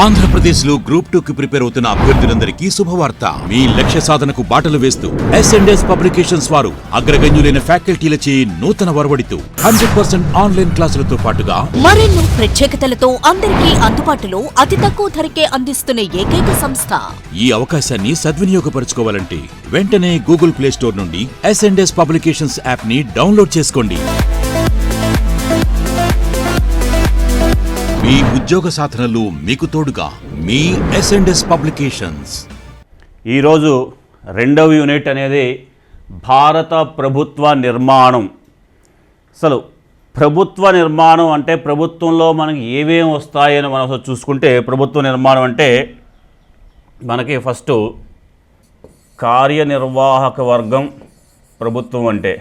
ఆంధ్రప్రదేశ్లో group two కి prepare అవుతున్న అభ్యర్థులందరికీ శుభవార్త. మీ లక్ష్య సాధనకు బాటలు వేస్తూ ఎస్ఎండ్ఎస్ పబ్లికేషన్స్ వారు అగ్రగణ్యులైన ఫ్యాకల్టీలచే నూతన వరవడితో హండ్రెడ్ పర్సెంట్ ఆన్లైన్ క్లాసులతో పాటుగా మరెన్నో ప్రత్యేకతలతో అందరికీ అందుబాటులో అతి తక్కువ ధరకే అందిస్తున్న ఏకైక సంస్థ. ఈ అవకాశాన్ని సద్వినియోగపరచుకోవాలంటే వెంటనే గూగుల్ ప్లే స్టోర్ నుండి ఎస్ఎండ్ఎస్ పబ్లికేషన్స్ యాప్ని డౌన్లోడ్ చేసుకోండి. మీ ఉద్యోగ సాధనలు మీకు తోడుగా మీ ఎస్ఎండ్ఎస్ పబ్లికేషన్స్ ఈరోజు రెండవ యూనిట్ అనేది భారత ప్రభుత్వ నిర్మాణం. అసలు ప్రభుత్వ నిర్మాణం అంటే ప్రభుత్వంలో మనకి ఏమేమి వస్తాయని మనం అసలు చూసుకుంటే ప్రభుత్వ నిర్మాణం అంటే మనకి ఫస్ట్ కార్యనిర్వాహక వర్గం ప్రభుత్వం అంటే.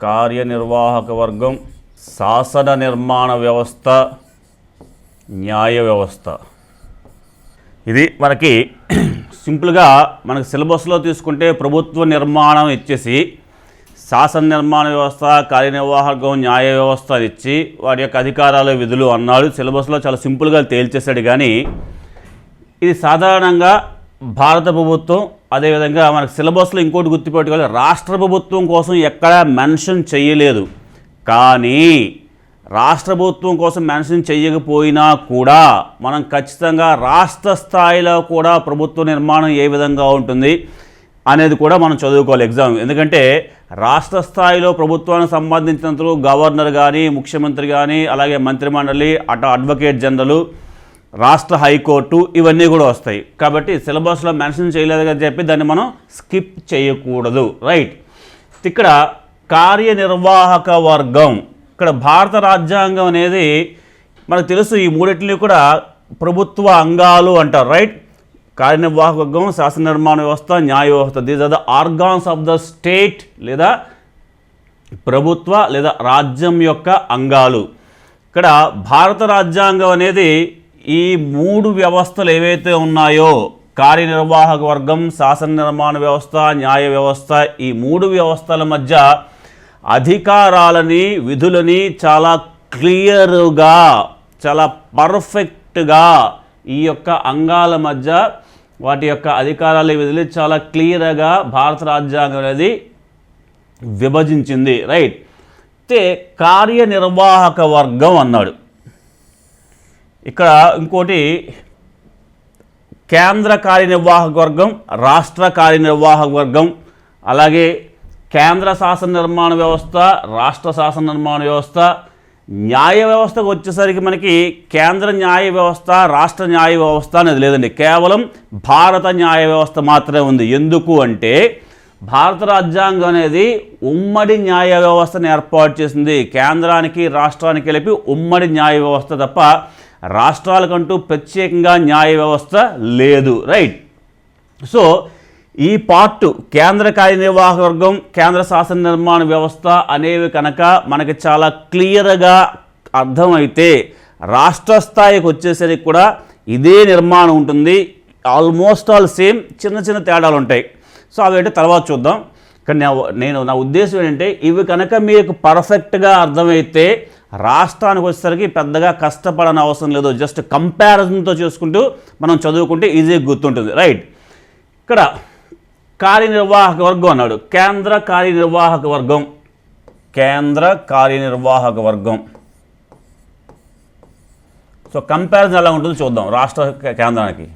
కార్యనిర్వాహక వర్గం శాసన నిర్మాణ వ్యవస్థ న్యాయ వ్యవస్థ. ఇది మనకి సింపుల్గా మనకి సిలబస్లో తీసుకుంటే ప్రభుత్వ నిర్మాణం ఇచ్చేసి శాసన నిర్మాణ వ్యవస్థ కార్యనిర్వాహకం న్యాయ వ్యవస్థ అని ఇచ్చి వాటి యొక్క అధికారాలు విధులు అన్నాడు. సిలబస్లో చాలా సింపుల్గా తేల్చేశాడు కానీ ఇది సాధారణంగా భారత ప్రభుత్వం అదేవిధంగా మనకు సిలబస్లో ఇంకోటి గుర్తుపెట్టుకోవాలి. రాష్ట్ర ప్రభుత్వం కోసం ఎక్కడా మెన్షన్ చేయలేదు. కానీ రాష్ట్ర ప్రభుత్వం కోసం మెన్షన్ చేయకపోయినా కూడా మనం ఖచ్చితంగా రాష్ట్ర స్థాయిలో కూడా ప్రభుత్వ నిర్మాణం ఏ విధంగా ఉంటుంది అనేది కూడా మనం చదువుకోవాలి ఎగ్జామ్. ఎందుకంటే రాష్ట్ర స్థాయిలో ప్రభుత్వానికి సంబంధించినంత గవర్నర్ కానీ ముఖ్యమంత్రి కానీ అలాగే మంత్రిమండలి అటు అడ్వకేట్ జనరల్ రాష్ట్ర హైకోర్టు ఇవన్నీ కూడా వస్తాయి. కాబట్టి సిలబస్లో మెన్షన్ చేయలేదు అని చెప్పి దాన్ని మనం స్కిప్ చేయకూడదు. రైట్. ఇక్కడ కార్యనిర్వాహక వర్గం ఇక్కడ భారత రాజ్యాంగం అనేది మనకు తెలుసు ఈ మూడింటిని కూడా ప్రభుత్వ అంగాలు అంటారు రైట్ కార్యనిర్వాహక వర్గం శాసన నిర్మాణ వ్యవస్థ న్యాయ వ్యవస్థ. These are the organs of the state లేదా ప్రభుత్వ లేదా రాజ్యం యొక్క అంగాలు. ఇక్కడ భారత రాజ్యాంగం అనేది ఈ మూడు వ్యవస్థలు ఏవైతే ఉన్నాయో కార్యనిర్వాహక వర్గం శాసన నిర్మాణ వ్యవస్థ న్యాయ వ్యవస్థ ఈ మూడు వ్యవస్థల మధ్య అధికారాలని విధులని చాలా క్లియర్గా చాలా పర్ఫెక్ట్గా ఈ యొక్క అంగాల మధ్య వాటి యొక్క అధికారాల విధులు చాలా క్లియర్గా భారత రాజ్యాంగం అనేది విభజించింది. రైట్ అయితే కార్యనిర్వాహక వర్గం అన్నాడు. ఇక్కడ ఇంకోటి కేంద్ర కార్యనిర్వాహక వర్గం రాష్ట్ర కార్యనిర్వాహక వర్గం అలాగే కేంద్ర శాసన నిర్మాణ వ్యవస్థ రాష్ట్ర శాసన నిర్మాణ వ్యవస్థ న్యాయ వ్యవస్థకు వచ్చేసరికి మనకి కేంద్ర న్యాయ వ్యవస్థ రాష్ట్ర న్యాయ వ్యవస్థ అనేది లేదండి. కేవలం భారత న్యాయ వ్యవస్థ మాత్రమే ఉంది. ఎందుకు అంటే భారత రాజ్యాంగం అనేది ఉమ్మడి న్యాయ వ్యవస్థను ఏర్పాటు చేసింది. కేంద్రానికి రాష్ట్రానికి కలిపి ఉమ్మడి న్యాయ వ్యవస్థ తప్ప రాష్ట్రాలకంటూ ప్రత్యేకంగా న్యాయ వ్యవస్థ లేదు. రైట్? సో ఈ పార్ట్ కేంద్ర కార్యనిర్వాహక వర్గం కేంద్ర శాసన నిర్మాణ వ్యవస్థ అనేవి కనుక మనకి చాలా క్లియర్గా అర్థమైతే రాష్ట్ర స్థాయికి వచ్చేసరికి కూడా ఇదే నిర్మాణం ఉంటుంది. ఆల్మోస్ట్ ఆల్ సేమ్ చిన్న చిన్న తేడాలు ఉంటాయి. సో అవి తర్వాత చూద్దాం. కానీ నేను నా ఉద్దేశం ఏంటంటే ఇవి కనుక మీకు పర్ఫెక్ట్గా అర్థమైతే రాష్ట్రానికి వచ్చేసరికి పెద్దగా కష్టపడని అవసరం లేదు. జస్ట్ కంపారిజన్తో చేసుకుంటూ మనం చదువుకుంటే ఈజీగా గుర్తుంటుంది. రైట్ ఇక్కడ కార్యనిర్వాహక వర్గం అన్నాడు. కేంద్ర కార్యనిర్వాహక వర్గం కేంద్ర కార్యనిర్వాహక వర్గం సో కంపారిజన్ ఎలా ఉంటుందో చూద్దాం. రాష్ట్ర కేంద్రానికి.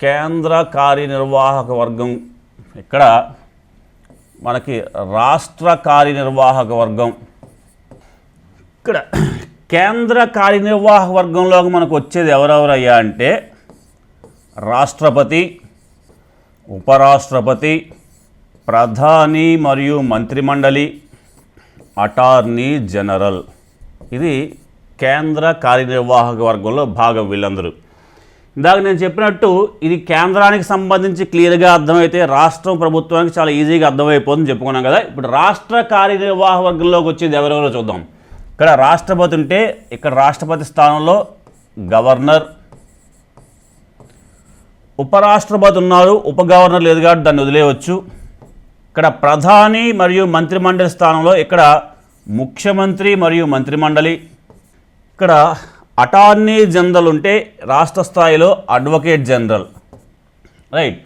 కేంద్ర కార్యనిర్వాహక వర్గం ఇక్కడ మనకి రాష్ట్ర కార్యనిర్వాహక వర్గం ఇక్కడ కేంద్ర కార్యనిర్వాహక వర్గంలోకి మనకు వచ్చేది ఎవరెవరయ్యా అంటే రాష్ట్రపతి ఉపరాష్ట్రపతి ప్రధాని మరియు మంత్రిమండలి అటార్నీ జనరల్. ఇది కేంద్ర కార్యనిర్వాహక వర్గంలో భాగం వీళ్ళందరూ. ఇందాక నేను చెప్పినట్టు ఇది కేంద్రానికి సంబంధించి క్లియర్గా అర్థమైతే రాష్ట్రం ప్రభుత్వానికి చాలా ఈజీగా అర్థమైపోతుందని చెప్పుకున్నాం కదా. ఇప్పుడు రాష్ట్ర కార్యనిర్వాహక వర్గంలోకి వచ్చేది ఎవరెవరో చూద్దాం. ఇక్కడ రాష్ట్రపతి ఉంటే ఇక్కడ రాష్ట్రపతి స్థానంలో గవర్నర్ ఉపరాష్ట్రపతి ఉన్నారు ఉప గవర్నర్ లేదు కాబట్టి దాన్ని వదిలేయవచ్చు ఇక్కడ ప్రధాని మరియు మంత్రిమండలి స్థానంలో ఇక్కడ ముఖ్యమంత్రి మరియు మంత్రిమండలి. ఇక్కడ అటార్నీ జనరల్ ఉంటే రాష్ట్ర స్థాయిలో అడ్వకేట్ జనరల్. రైట్.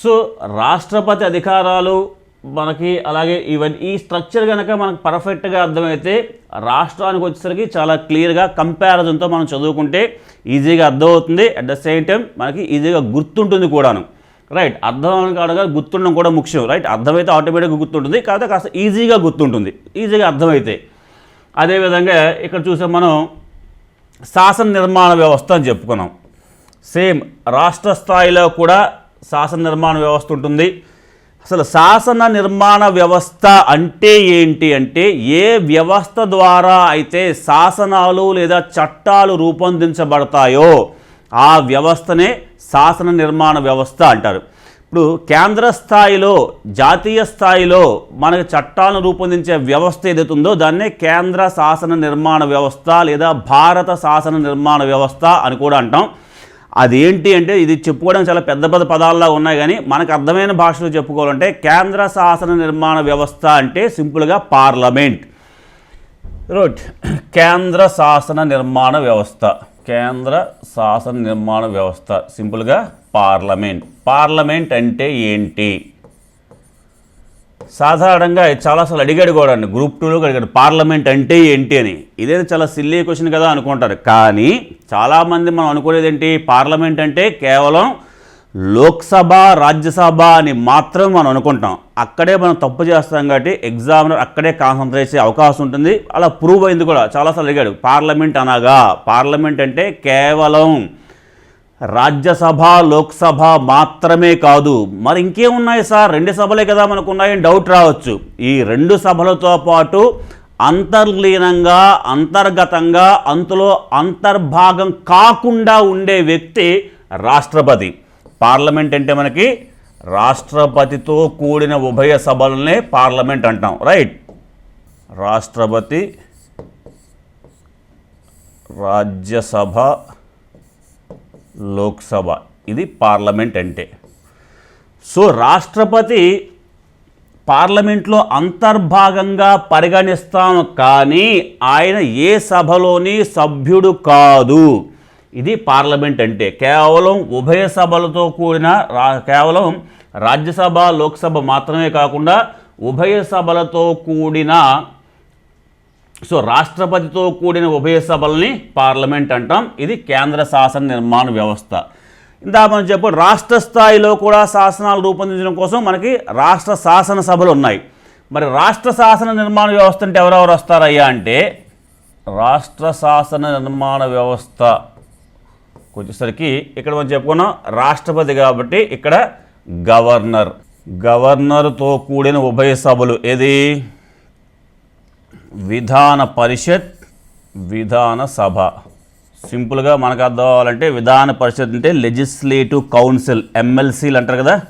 సో రాష్ట్రపతి అధికారాలు మనకి అలాగే ఈవెన్ ఈ స్ట్రక్చర్ కనుక మనకు పర్ఫెక్ట్గా అర్థమైతే రాష్ట్రానికి వచ్చేసరికి చాలా క్లియర్గా కంపారిజన్తో మనం చదువుకుంటే ఈజీగా అర్థమవుతుంది. అట్ ద సేమ్ టైం మనకి ఈజీగా గుర్తుంటుంది కూడాను. రైట్ అర్థం కాడగా గుర్తుండడం కూడా ముఖ్యం. రైట్ అర్థమైతే ఆటోమేటిక్గా గుర్తుంటుంది. కాకపోతే కాస్త ఈజీగా గుర్తుంటుంది. ఈజీగా అర్థమైతే. అదేవిధంగా ఇక్కడ చూసాం మనం శాసన నిర్మాణ వ్యవస్థ అని చెప్పుకున్నాం. సేమ్ రాష్ట్ర స్థాయిలో కూడా శాసన నిర్మాణ వ్యవస్థ ఉంటుంది. అసలు శాసన నిర్మాణ వ్యవస్థ అంటే ఏంటి అంటే ఏ వ్యవస్థ ద్వారా అయితే శాసనాలు లేదా చట్టాలు రూపొందించబడతాయో ఆ వ్యవస్థనే శాసన నిర్మాణ వ్యవస్థ అంటారు. ఇప్పుడు కేంద్ర స్థాయిలో జాతీయ స్థాయిలో మనకు చట్టాలను రూపొందించే వ్యవస్థ ఏదైతే ఉందో దాన్నే కేంద్ర శాసన నిర్మాణ వ్యవస్థ లేదా భారత శాసన నిర్మాణ వ్యవస్థ అని కూడా అంటాం. అదేంటి అంటే ఇది చెప్పుకోవడం చాలా పెద్ద పెద్ద పదాల్లో ఉన్నాయి కానీ మనకు అర్థమైన భాషలో చెప్పుకోవాలంటే కేంద్ర శాసన నిర్మాణ వ్యవస్థ అంటే సింపుల్గా పార్లమెంట్. రోట్ కేంద్ర శాసన నిర్మాణ వ్యవస్థ. కేంద్ర శాసన నిర్మాణ వ్యవస్థ. సింపుల్గా పార్లమెంట్. పార్లమెంట్ అంటే ఏంటి? సాధారణంగా చాలాసార్లు అడిగాడు కూడా అండి. గ్రూప్ టూలో అడిగాడు పార్లమెంట్ అంటే ఏంటి అని? ఇదే చాలా సిల్లీ క్వశ్చన్ కదా అనుకుంటారు. కానీ చాలామంది మనం అనుకునేది ఏంటి? పార్లమెంట్ అంటే కేవలం లోక్సభ రాజ్యసభ అని మాత్రం మనం అనుకుంటాం అక్కడే మనం తప్పు చేస్తాం కాబట్టి ఎగ్జామినర్ అక్కడే కాన్సన్ట్రేట్ చేసే అవకాశం ఉంటుంది. అలా ప్రూవ్ అయింది కూడా. చాలాసార్లు అడిగాడు పార్లమెంట్ అనగా పార్లమెంట్ అంటే కేవలం రాజ్యసభ లోక్సభ మాత్రమే కాదు. మరి ఇంకేమున్నాయి సార్? రెండు సభలే కదా మనకు ఉన్నాయని డౌట్ రావచ్చు. ఈ రెండు సభలతో పాటు అంతర్లీనంగా అంతర్గతంగా అంతలో అంతర్భాగం కాకుండా ఉండే వ్యక్తి రాష్ట్రపతి. పార్లమెంట్ అంటే మనకి రాష్ట్రపతితో కూడిన ఉభయ సభలనే పార్లమెంట్ అంటాం. రైట్? రాష్ట్రపతి రాజ్యసభ లోక్సభ. ఇది పార్లమెంట్ అంటే. సో రాష్ట్రపతి పార్లమెంట్లో అంతర్భాగంగా పరిగణిస్తాం కానీ ఆయన ఏ సభలోని సభ్యుడు కాదు. ఇది పార్లమెంట్ అంటే. కేవలం ఉభయ సభలతో కూడిన రా కేవలం రాజ్యసభ లోక్సభ మాత్రమే కాకుండా ఉభయ సభలతో కూడిన సో రాష్ట్రపతితో కూడిన ఉభయ సభల్ని పార్లమెంట్ అంటాం. ఇది కేంద్ర శాసన నిర్మాణ వ్యవస్థ. ఇందా మనం చెప్పు రాష్ట్ర స్థాయిలో కూడా శాసనాలు రూపొందించడం కోసం మనకి రాష్ట్ర శాసన సభలు ఉన్నాయి. మరి రాష్ట్ర శాసన నిర్మాణ వ్యవస్థ అంటే ఎవరెవరు వస్తారయ్యా అంటే రాష్ట్ర శాసన నిర్మాణ వ్యవస్థ వచ్చేసరికి ఇక్కడ మనం చెప్పుకున్నాం రాష్ట్రపతి కాబట్టి ఇక్కడ గవర్నర్. గవర్నర్తో కూడిన ఉభయ సభలు ఏది? విధాన పరిషత్ విధాన సభ. సింపుల్గా మనకు అర్థం అవ్వాలంటే విధాన పరిషత్ అంటే లెజిస్లేటివ్ కౌన్సిల్ ఎమ్మెల్సీలు అంటారు కదా?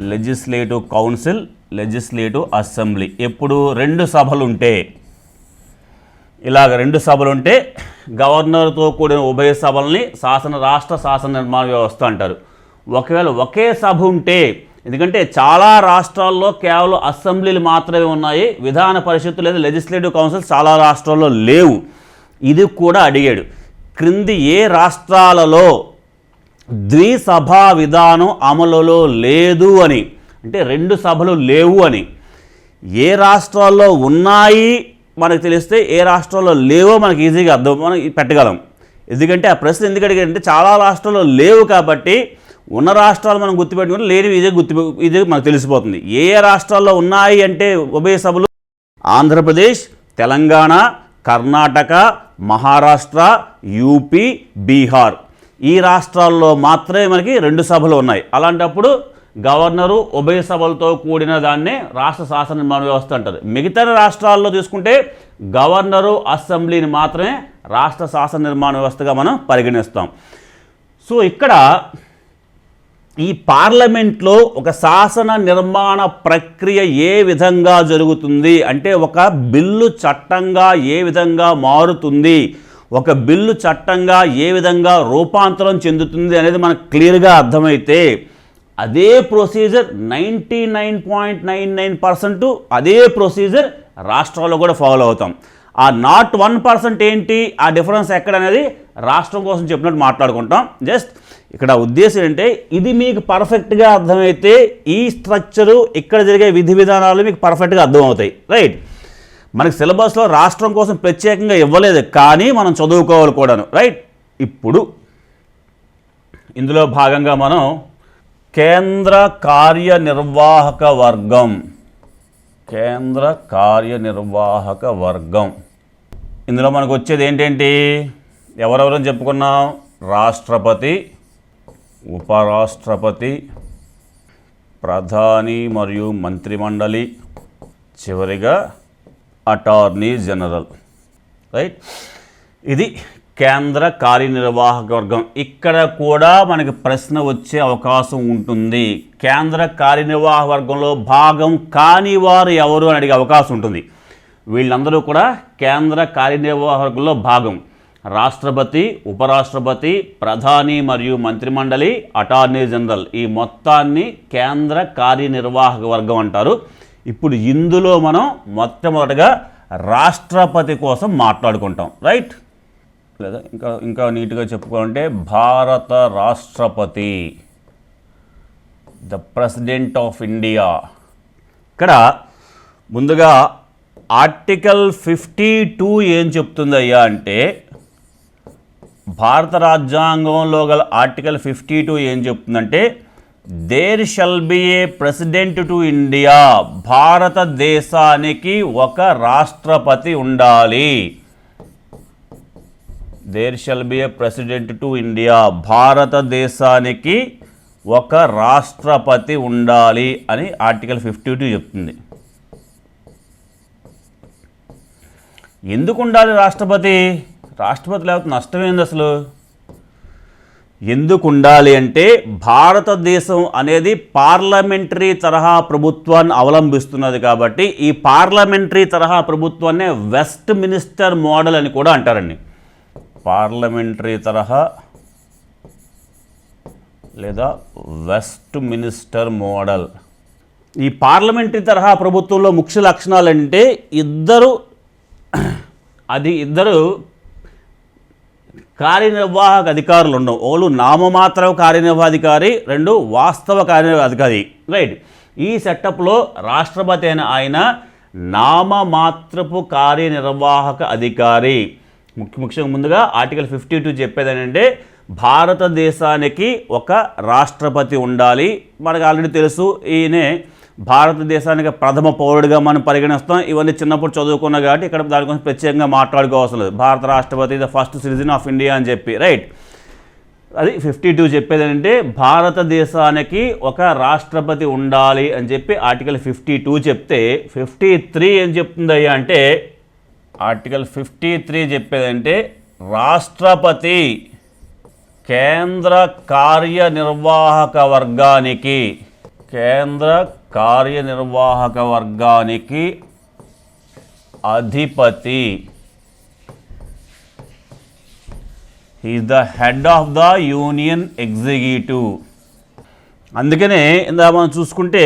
లెజిస్లేటివ్ కౌన్సిల్ లెజిస్లేటివ్ అసెంబ్లీ ఎప్పుడు రెండు సభలు ఉంటే ఇలాగ రెండు సభలు ఉంటే గవర్నర్తో కూడిన ఉభయ సభల్ని శాసన రాష్ట్ర శాసన నిర్మాణ వ్యవస్థ అంటారు. ఒకవేళ ఒకే సభ ఉంటే ఎందుకంటే చాలా రాష్ట్రాల్లో కేవలం అసెంబ్లీలు మాత్రమే ఉన్నాయి. విధాన పరిషత్తు లేదా లెజిస్లేటివ్ కౌన్సిల్ చాలా రాష్ట్రాల్లో లేవు. ఇది కూడా అడిగాడు. క్రింది ఏ రాష్ట్రాలలో ద్విసభా విధానం అమలులో లేదు అని అంటే రెండు సభలు లేవు అని ఏ రాష్ట్రాల్లో ఉన్నాయి మనకు తెలిస్తే ఏ రాష్ట్రాల్లో లేవో మనకి ఈజీగా అర్థం మనం పెట్టగలం. ఎందుకంటే ఆ ప్రశ్న ఎందుకు అడిగారంటే చాలా రాష్ట్రాల్లో లేవు కాబట్టి ఉన్న రాష్ట్రాలు మనం గుర్తుపెట్టుకుంటే లేనివి ఇదే గుర్తు ఇదే మనకు తెలిసిపోతుంది. ఏ ఏ రాష్ట్రాల్లో ఉన్నాయి అంటే ఉభయ సభలు? ఆంధ్రప్రదేశ్ తెలంగాణ కర్ణాటక మహారాష్ట్ర యూపీ బీహార్. ఈ రాష్ట్రాల్లో మాత్రమే మనకి రెండు సభలు ఉన్నాయి. అలాంటప్పుడు గవర్నరు ఉభయ సభలతో కూడిన దాన్నే రాష్ట్ర శాసన నిర్మాణ వ్యవస్థ అంటారు మిగతా రాష్ట్రాల్లో తీసుకుంటే గవర్నరు అసెంబ్లీని మాత్రమే రాష్ట్ర శాసన నిర్మాణ వ్యవస్థగా మనం పరిగణిస్తాం. సో ఇక్కడ ఈ పార్లమెంట్లో ఒక శాసన నిర్మాణ ప్రక్రియ ఏ విధంగా జరుగుతుంది? అంటే ఒక బిల్లు చట్టంగా ఏ విధంగా మారుతుంది? ఒక బిల్లు చట్టంగా ఏ విధంగా రూపాంతరం చెందుతుంది అనేది మనకు క్లియర్గా అర్థమైతే అదే procedure ninety nine point nine nine percent అదే ప్రొసీజర్ రాష్ట్రాల్లో కూడా ఫాలో అవుతాం. ఆ నాట్ వన్ పర్సెంట్ ఏంటి? ఆ డిఫరెన్స్ ఎక్కడ అనేది రాష్ట్రం కోసం చెప్పినట్టు మాట్లాడుకుంటాం. జస్ట్ ఇక్కడ ఉద్దేశం ఏంటంటే ఇది మీకు పర్ఫెక్ట్గా అర్థమైతే ఈ స్ట్రక్చరు ఇక్కడ జరిగే విధి విధానాలు మీకు పర్ఫెక్ట్గా అర్థమవుతాయి. రైట్ మనకి సిలబస్లో రాష్ట్రం కోసం ప్రత్యేకంగా ఇవ్వలేదు కానీ మనం చదువుకోవాలి కూడాను. రైట్ ఇప్పుడు ఇందులో భాగంగా మనం కేంద్ర కార్యనిర్వాహక వర్గం కేంద్ర కార్యనిర్వాహక వర్గం. ఇందులో మనకు వచ్చేది ఏంటేంటి? ఎవరెవరని చెప్పుకున్నాం? రాష్ట్రపతి ఉపరాష్ట్రపతి ప్రధాని మరియు మంత్రిమండలి చివరిగా అటార్నీ జనరల్. రైట్? ఇది కేంద్ర కార్యనిర్వాహక వర్గం. ఇక్కడ కూడా మనకి ప్రశ్న వచ్చే అవకాశం ఉంటుంది. కేంద్ర కార్యనిర్వాహక వర్గంలో భాగం కాని వారు ఎవరు అని అడిగే అవకాశం ఉంటుంది. వీళ్ళందరూ కూడా కేంద్ర కార్యనిర్వాహకుల్లో భాగం. రాష్ట్రపతి ఉపరాష్ట్రపతి ప్రధాని మరియు మంత్రిమండలి అటార్నీ జనరల్ ఈ మొత్తాన్ని కేంద్ర కార్యనిర్వాహక వర్గం అంటారు. ఇప్పుడు ఇందులో మనం మొట్టమొదటగా రాష్ట్రపతి కోసం మాట్లాడుకుంటాం. రైట్ లేదా ఇంకా ఇంకా నీట్గా చెప్పుకోవాలంటే భారత రాష్ట్రపతి ద ప్రెసిడెంట్ ఆఫ్ ఇండియా. ఇక్కడ ముందుగా ఆర్టికల్ ఫిఫ్టీ టూ ఏం చెప్తుందయ్యా అంటే భారత రాజ్యాంగంలో గల ఆర్టికల్ ఫిఫ్టీ టూ ఏం చెప్తుందంటే there shall be a president to India భారతదేశానికి ఒక రాష్ట్రపతి ఉండాలి. There shall be a president to India భారతదేశానికి ఒక రాష్ట్రపతి ఉండాలి అని ఆర్టికల్ ఫిఫ్టీ టూ చెప్తుంది. ఎందుకు ఉండాలి రాష్ట్రపతి? రాష్ట్రపతి లేకపోతే నష్టమైంది అసలు? ఎందుకు ఉండాలి అంటే భారతదేశం అనేది పార్లమెంటరీ తరహా ప్రభుత్వాన్ని అవలంబిస్తున్నది కాబట్టి ఈ పార్లమెంటరీ తరహా ప్రభుత్వాన్నే వెస్ట్ మినిస్టర్ మోడల్ అని కూడా అంటారండి. పార్లమెంటరీ తరహా లేదా వెస్ట్ మినిస్టర్ మోడల్. ఈ పార్లమెంటరీ తరహా ప్రభుత్వంలో ముఖ్య లక్షణాలు అంటే ఇద్దరు అది ఇద్దరు కార్యనిర్వాహక అధికారులు ఉండవు. ఒకళ్ళు నామమాత్ర కార్యనిర్వాహాధికారి రెండు వాస్తవ కార్యనిర్వాహక అధికారి. రైట్. ఈ సెటప్లో రాష్ట్రపతి అయిన ఆయన నామమాత్రపు కార్యనిర్వాహక అధికారి. ముఖ్య ముఖ్యంగా ముందుగా ఆర్టికల్ ఫిఫ్టీ టూ చెప్పేది ఏంటంటే భారతదేశానికి ఒక రాష్ట్రపతి ఉండాలి. మనకు ఆల్రెడీ తెలుసు ఈయనే భారతదేశానికి ప్రథమ పౌరుడిగా మనం పరిగణిస్తాం. ఇవన్నీ చిన్నప్పుడు చదువుకున్నా కాబట్టి ఇక్కడ దాని గురించి ప్రత్యేకంగా మాట్లాడుకోవాల్సిన లేదు. భారత రాష్ట్రపతి the first citizen of India అని చెప్పి రైట్? అది ఫిఫ్టీ టూ చెప్పేది ఏంటంటే భారతదేశానికి ఒక రాష్ట్రపతి ఉండాలి అని చెప్పి ఆర్టికల్ ఫిఫ్టీ టూ చెప్తే ఫిఫ్టీ త్రీ ఏం చెప్తుంది అయ్యా అంటే ఆర్టికల్ ఫిఫ్టీ త్రీ చెప్పేదంటే రాష్ట్రపతి కేంద్ర కార్యనిర్వాహక వర్గానికి కేంద్ర కార్యనిర్వాహక వర్గానికి అధిపతి is the head of the union executive అందుకనే ఇందా మనం చూసుకుంటే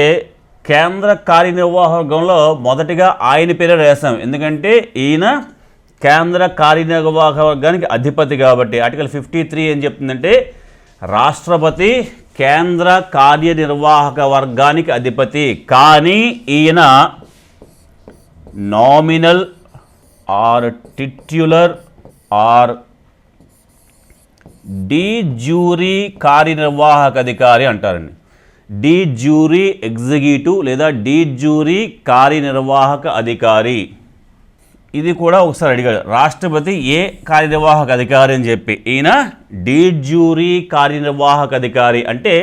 కేంద్ర కార్యనిర్వాహకంలో మొదటిగా ఆయన పేరే వేసాం ఎందుకంటే ఈయన కేంద్ర కార్యనిర్వాహక వర్గానికి అధిపతి కాబట్టి ఆర్టికల్ ఫిఫ్టీ త్రీ ఏం చెప్తుందంటే రాష్ట్రపతి కేంద్ర కార్యనిర్వాహక వర్గానికి అధిపతి. కానీ ఈయన nominal or titular or de jure కార్యనిర్వాహక అధికారి అంటారండి. డి జ్యూరీ ఎగ్జిక్యూటివ్ లేదా డి జ్యూరీ కార్యనిర్వాహక అధికారి. ఇది కూడా ఒకసారి అడిగాడు. రాష్ట్రపతి ఏ కార్యనిర్వాహక అధికారి అని చెప్పి. ఈయన డి జ్యూరీ కార్యనిర్వాహక అధికారి. అంటే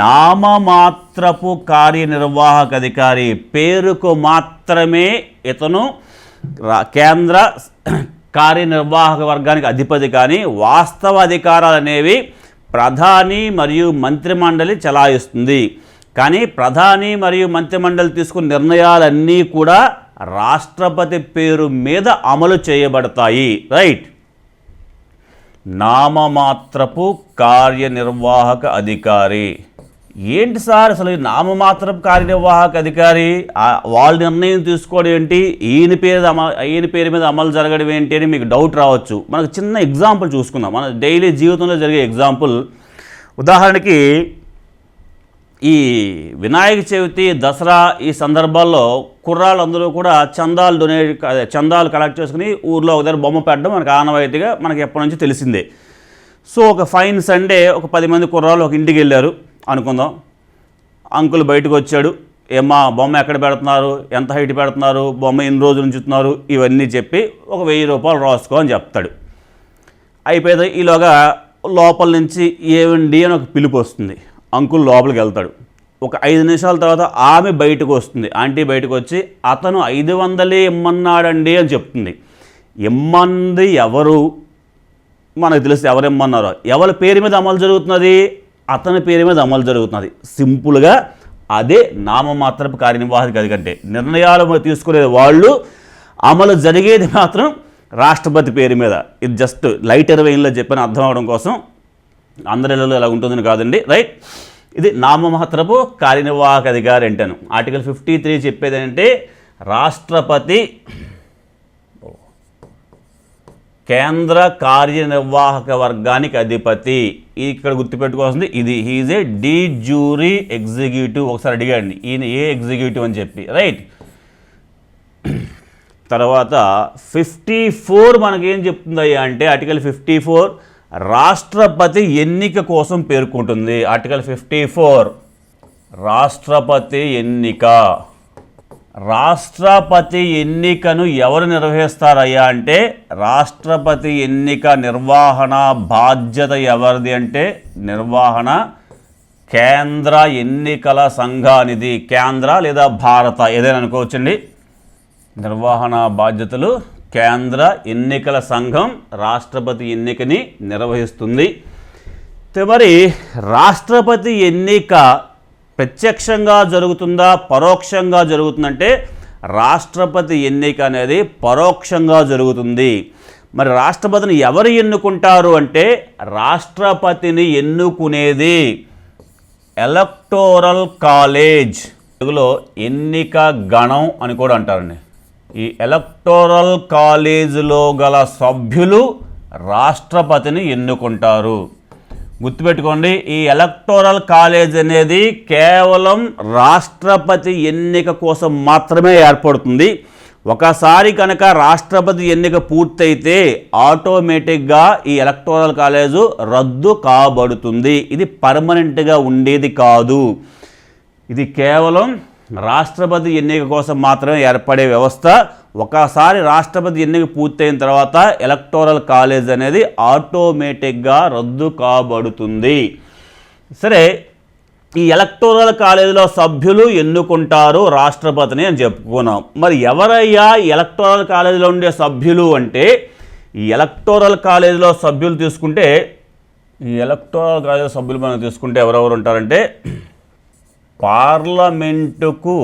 నామమాత్రపు కార్యనిర్వాహక అధికారి. పేరుకు మాత్రమే ఇతను కేంద్ర కార్యనిర్వాహక వర్గానికి అధిపతి. కానీ వాస్తవ అధికారాలు అనేవి ప్రధాని మరియు మంత్రిమండలి చలాయిస్తుంది. కానీ ప్రధాని మరియు మంత్రిమండలి తీసుకున్న నిర్ణయాలన్నీ కూడా రాష్ట్రపతి పేరు మీద అమలు చేయబడతాయి. రైట్. నామమాత్రపు కార్యనిర్వాహక అధికారి. ఏంటి సార్ అసలు నామమాత్రపు కార్యనిర్వాహక అధికారి? వాళ్ళ నిర్ణయం తీసుకోవడం ఏంటి? ఈయన పేరు అమ ఈయన పేరు మీద అమలు జరగడం ఏంటి అని మీకు డౌట్ రావచ్చు. మనకు చిన్న ఎగ్జాంపుల్ చూసుకుందాం. మన డైలీ జీవితంలో జరిగే ఎగ్జాంపుల్ ఉదాహరణకి ఈ వినాయక చవితి దసరా ఈ సందర్భాల్లో కుర్రాళ్ళందరూ కూడా చందాలు డొనేట్ చందాలు కలెక్ట్ చేసుకుని ఊర్లో ఒక దగ్గర బొమ్మ పెట్టడం మనకు ఆనవాయితీగా మనకి ఎప్పటి నుంచి తెలిసిందే. సో ఒక ఫైన్ సండే ఒక పది మంది కుర్రాళ్ళు ఒక ఇంటికి వెళ్ళారు అనుకుందాం. అంకుల్ బయటకు వచ్చాడు. ఏమా బొమ్మ ఎక్కడ పెడుతున్నారు? ఎంత హైట్ పెడుతున్నారు? బొమ్మ ఎన్ని రోజులు ఉంచుతున్నారు ఇవన్నీ చెప్పి ఒక వెయ్యి రూపాయలు రాసుకో అని చెప్తాడు. అయిపోయింది ఈలోగా లోపల నుంచి ఏవండి అని ఒక పిలుపు వస్తుంది. అంకుల్ లోపలికి వెళ్తాడు. ఒక ఐదు నిమిషాల తర్వాత ఆమె బయటకు వస్తుంది. ఆంటీ బయటకు వచ్చి అతను ఐదు వందలే ఇమ్మన్నాడండి అని చెప్తుంది. ఇమ్మంది ఎవరు? మనకు తెలుసు ఎవరు ఇమ్మన్నారో. ఎవరి పేరు మీద అమలు జరుగుతున్నది? అతని పేరు మీద అమలు జరుగుతున్నది. సింపుల్గా అదే నామమాత్రపు కార్యనిర్వాహక అధికంటే నిర్ణయాలు తీసుకునేది వాళ్ళు. అమలు జరిగేది మాత్రం రాష్ట్రపతి పేరు మీద. ఇది జస్ట్ లైట్ వెయిన్లో చెప్పిన అర్థం అవడం కోసం అందరిలో ఎలా ఉంటుందని కాదండి. రైట్ ఇది నామమాత్రపు కార్యనిర్వాహక అధికారి అంటాను. ఆర్టికల్ ఫిఫ్టీ త్రీ చెప్పేది ఏంటంటే రాష్ట్రపతి కేంద్ర కార్యనిర్వాహక వర్గానికి అధిపతి. ఇక్కడ గుర్తుపెట్టుకోవాల్సింది. ఇది he's a de jure executive ఒకసారి అడిగాడండి ఈయన ఏ ఎగ్జిక్యూటివ్ అని చెప్పి. రైట్ తర్వాత ఫిఫ్టీ ఫోర్ మనకేం చెప్తుందయ్యా అంటే ఆర్టికల్ ఫిఫ్టీ ఫోర్ రాష్ట్రపతి ఎన్నిక కోసం పేర్కొంటుంది. ఆర్టికల్ ఫిఫ్టీ ఫోర్ రాష్ట్రపతి ఎన్నిక. రాష్ట్రపతి ఎన్నికను ఎవరు నిర్వహిస్తారయ్యా అంటే రాష్ట్రపతి ఎన్నిక నిర్వహణ బాధ్యత ఎవరిది అంటే నిర్వహణ కేంద్ర ఎన్నికల సంఘానిది కేంద్ర లేదా భారత ఏదైనా అనుకోవచ్చండి. నిర్వహణ బాధ్యతలు కేంద్ర ఎన్నికల సంఘం రాష్ట్రపతి ఎన్నికని నిర్వహిస్తుంది. మరి రాష్ట్రపతి ఎన్నిక ప్రత్యక్షంగా జరుగుతుందా పరోక్షంగా జరుగుతుందంటే రాష్ట్రపతి ఎన్నిక అనేది పరోక్షంగా జరుగుతుంది. మరి రాష్ట్రపతిని ఎవరు ఎన్నుకుంటారు అంటే రాష్ట్రపతిని ఎన్నుకునేది ఎలక్టోరల్ కాలేజ్. తెలుగులో ఎన్నిక గణం అని కూడా అంటారండి. ఈ ఎలక్టోరల్ కాలేజీలో గల సభ్యులు రాష్ట్రపతిని ఎన్నుకుంటారు. గుర్తుపెట్టుకోండి ఈ ఎలక్టోరల్ కాలేజ్ అనేది కేవలం రాష్ట్రపతి ఎన్నిక కోసం మాత్రమే ఏర్పడుతుంది. ఒకసారి కనుక రాష్ట్రపతి ఎన్నిక పూర్తయితే ఆటోమేటిక్గా ఈ ఎలక్టోరల్ కాలేజు రద్దు కాబడుతుంది. ఇది పర్మనెంట్గా ఉండేది కాదు. ఇది కేవలం రాష్ట్రపతి ఎన్నిక కోసం మాత్రమే ఏర్పడే వ్యవస్థ ఒకసారి రాష్ట్రపతి ఎన్నిక పూర్తయిన తర్వాత ఎలక్టోరల్ కాలేజ్ అనేది ఆటోమేటిక్గా రద్దు కాబడుతుంది. సరే ఈ ఎలక్టోరల్ కాలేజీలో సభ్యులు ఎన్నుకుంటారు రాష్ట్రపతిని అని చెప్పుకున్నాం. మరి ఎవరయ్యా ఎలక్టోరల్ కాలేజీలో ఉండే సభ్యులు అంటే ఈ ఎలక్టోరల్ కాలేజీలో సభ్యులు తీసుకుంటే ఈ ఎలక్టోరల్ కాలేజీ సభ్యులు మనం తీసుకుంటే ఎవరెవరు ఉంటారంటే పార్లమెంటుకు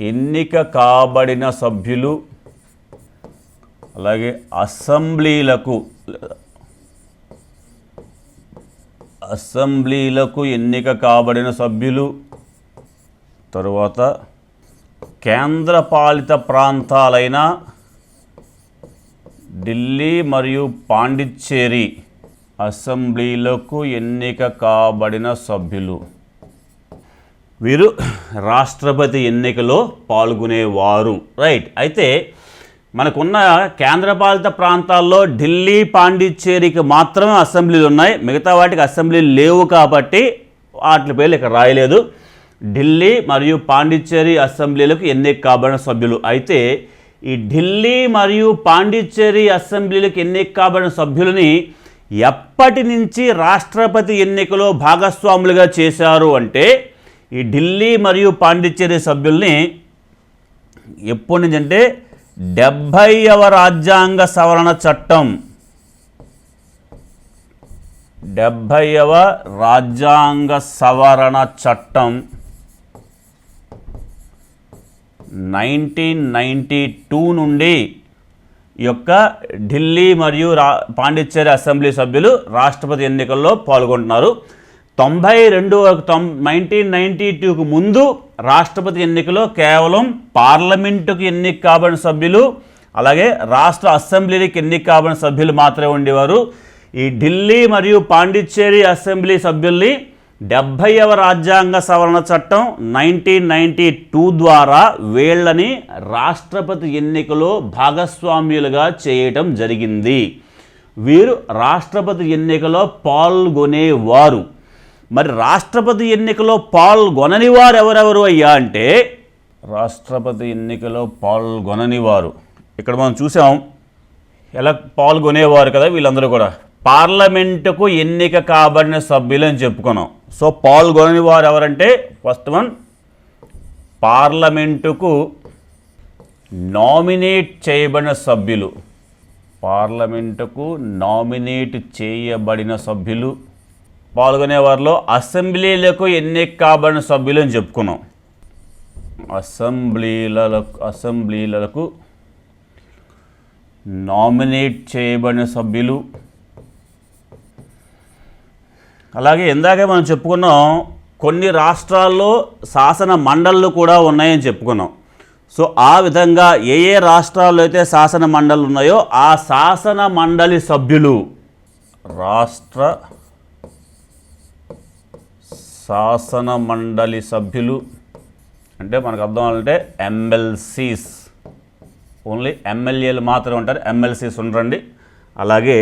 ఎన్నిక కాబడిన సభ్యులు అలాగే అసెంబ్లీలకు అసెంబ్లీలకు ఎన్నిక కాబడిన సభ్యులు తరువాత కేంద్రపాలిత ప్రాంతాలైన ఢిల్లీ మరియు పాండిచ్చేరి అసెంబ్లీలకు ఎన్నిక కాబడిన సభ్యులు. వీరు రాష్ట్రపతి ఎన్నికలో పాల్గొనేవారు. రైట్. అయితే మనకున్న కేంద్రపాలిత ప్రాంతాల్లో ఢిల్లీ పాండిచ్చేరికి మాత్రమే అసెంబ్లీలు ఉన్నాయి. మిగతా వాటికి అసెంబ్లీలు లేవు కాబట్టి వాటి పేర్లు ఇక్కడ రాయలేదు. ఢిల్లీ మరియు పాండిచ్చేరి అసెంబ్లీలకు ఎన్నిక కాబడిన సభ్యులు. అయితే ఈ ఢిల్లీ మరియు పాండిచ్చేరి అసెంబ్లీలకు ఎన్నిక కాబడిన సభ్యులని ఎప్పటి నుంచి రాష్ట్రపతి ఎన్నికలో భాగస్వాములుగా చేశారు అంటే ఈ ఢిల్లీ మరియు పాండిచ్చేరి సభ్యుల్ని ఎప్పటి నుంచి అంటే డెబ్భైవ రాజ్యాంగ సవరణ చట్టం. డెబ్భైవ రాజ్యాంగ సవరణ చట్టం నైన్టీన్ నైంటీ టూ నుండి యొక్క ఢిల్లీ మరియు రా పాండిచ్చేరి అసెంబ్లీ సభ్యులు రాష్ట్రపతి ఎన్నికల్లో పాల్గొంటున్నారు. తొంభై రెండు తొం నైన్టీన్ నైన్టీ టూకు ముందు రాష్ట్రపతి ఎన్నికలో కేవలం పార్లమెంటుకు ఎన్నిక కాబడిన సభ్యులు అలాగే రాష్ట్ర అసెంబ్లీకి ఎన్నిక కాబడిన సభ్యులు మాత్రమే ఉండేవారు. ఈ ఢిల్లీ మరియు పాండిచ్చేరి అసెంబ్లీ సభ్యుల్ని డెబ్భైవ రాజ్యాంగ సవరణ చట్టం నైన్టీన్ నైంటీ టూ ద్వారా వీళ్ళని రాష్ట్రపతి ఎన్నికలో భాగస్వామ్యులుగా చేయటం జరిగింది. వీరు రాష్ట్రపతి ఎన్నికలో పాల్గొనేవారు. మరి రాష్ట్రపతి ఎన్నికలో పాల్గొనని వారు ఎవరెవరు అయ్యా అంటే రాష్ట్రపతి ఎన్నికలో పాల్గొనని వారు. ఇక్కడ మనం చూసాం ఎలా పాల్గొనేవారు కదా వీళ్ళందరూ కూడా. పార్లమెంటుకు ఎన్నిక కాబడిన సభ్యులు అని చెప్పుకున్నాం. సో పాల్గొనని వారు ఎవరంటే ఫస్ట్ వన్ పార్లమెంటుకు నామినేట్ చేయబడిన సభ్యులు. పార్లమెంటుకు నామినేట్ చేయబడిన సభ్యులు. పాల్గొనే వారిలో అసెంబ్లీలకు ఎన్నిక కాబడిన సభ్యులు అని చెప్పుకున్నాం. అసెంబ్లీలకు అసెంబ్లీలకు నామినేట్ చేయబడిన సభ్యులు. అలాగే ఇందాకే మనం చెప్పుకున్నాం కొన్ని రాష్ట్రాల్లో శాసన మండళ్ళు కూడా ఉన్నాయని చెప్పుకున్నాం. సో ఆ విధంగా ఏ ఏ రాష్ట్రాల్లో అయితే శాసన మండళ్ళు ఉన్నాయో ఆ శాసన మండలి సభ్యులు రాష్ట్ర శాసన మండలి సభ్యులు. అంటే మనకు అర్థం అంటే ఎమ్మెల్సీస్. ఓన్లీ ఎమ్మెల్యేలు మాత్రమే ఉంటారు ఎమ్మెల్సీస్ ఉండరండి. అలాగే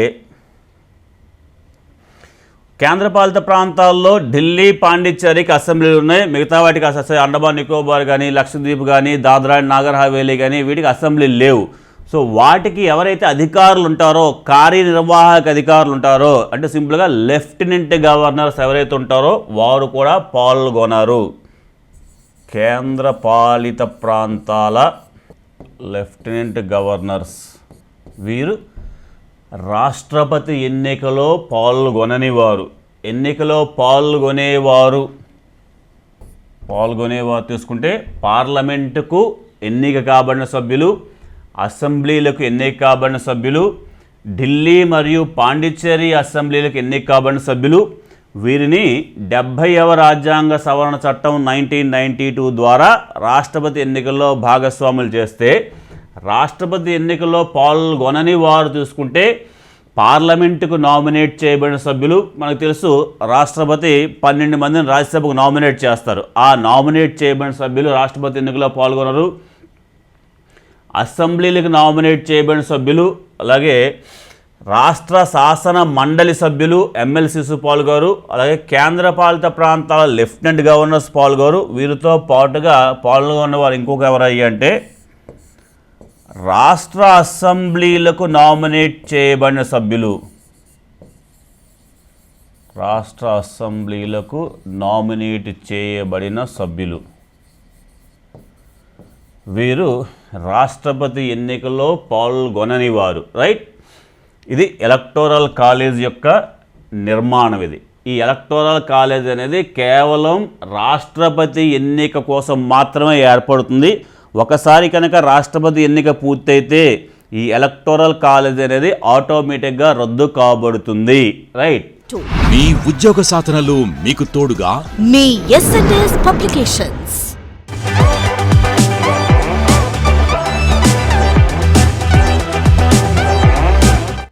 కేంద్రపాలిత ప్రాంతాల్లో ఢిల్లీ పాండిచ్చేరికి అసెంబ్లీలు ఉన్నాయి. మిగతా వాటికి అసలు అండమాన్ నికోబార్ కానీ లక్షద్వీప్ కానీ దాద్రా నాగర్ హవేలీ కానీ వీటికి అసెంబ్లీలు లేవు. సో వాటికి ఎవరైతే అధికారులు ఉంటారో కార్యనిర్వాహక అధికారులు ఉంటారో అంటే సింపుల్గా లెఫ్టినెంట్ గవర్నర్స్ ఎవరైతే ఉంటారో వారు కూడా పాల్గొనరు. కేంద్ర పాలిత ప్రాంతాల లెఫ్టినెంట్ గవర్నర్స్ వీరు రాష్ట్రపతి ఎన్నికలో పాల్గొనని వారు. ఎన్నికలో పాల్గొనేవారు పాల్గొనేవారు తీసుకుంటే పార్లమెంటుకు ఎన్నిక కాబడిన సభ్యులు అసెంబ్లీలకు ఎన్నిక కాబడిన సభ్యులు ఢిల్లీ మరియు పాండిచ్చేరి అసెంబ్లీలకు ఎన్నిక కాబడిన సభ్యులు వీరిని డెబ్భైవ రాజ్యాంగ సవరణ చట్టం నైన్టీన్ నైంటీ టూ ద్వారా రాష్ట్రపతి ఎన్నికల్లో భాగస్వాములు చేస్తే రాష్ట్రపతి ఎన్నికల్లో పాల్గొనని వారు చూసుకుంటే పార్లమెంటుకు నామినేట్ చేయబడిన సభ్యులు మనకు తెలుసు రాష్ట్రపతి పన్నెండు మందిని రాజ్యసభకు నామినేట్ చేస్తారు. ఆ నామినేట్ చేయబడిన సభ్యులు రాష్ట్రపతి ఎన్నికల్లో పాల్గొనరు. అసెంబ్లీలకు నామినేట్ చేయబడిన సభ్యులు అలాగే రాష్ట్ర శాసన మండలి సభ్యులు ఎమ్మెల్సీస్ పాల్గొరు అలాగే కేంద్రపాలిత ప్రాంతాల లెఫ్టినెంట్ గవర్నర్స్ పాల్గొరు వీరితో పాటుగా పాల్గొన్న వారు ఇంకొక ఎవరయ్యి అంటే రాష్ట్ర అసెంబ్లీలకు నామినేట్ చేయబడిన సభ్యులు. రాష్ట్ర అసెంబ్లీలకు నామినేట్ చేయబడిన సభ్యులు. వీరు రాష్ట్రపతి ఎన్నికల్లో పాల్గొనని వారు రైట్? ఇది ఎలక్టోరల్ కాలేజ్ యొక్క నిర్మాణం ఇది. ఈ ఎలక్టోరల్ కాలేజ్ అనేది కేవలం రాష్ట్రపతి ఎన్నిక కోసం మాత్రమే ఏర్పడుతుంది. ఒకసారి కనుక రాష్ట్రపతి ఎన్నిక పూర్తయితే ఈ ఎలక్టోరల్ కాలేజ్ అనేది ఆటోమేటిక్గా రద్దు కాబడుతుంది రైట్? మీ ఉద్యోగ సాధనలో మీకు తోడుగా? మీ ఎస్ఎన్ఎస్ పబ్లికేషన్స్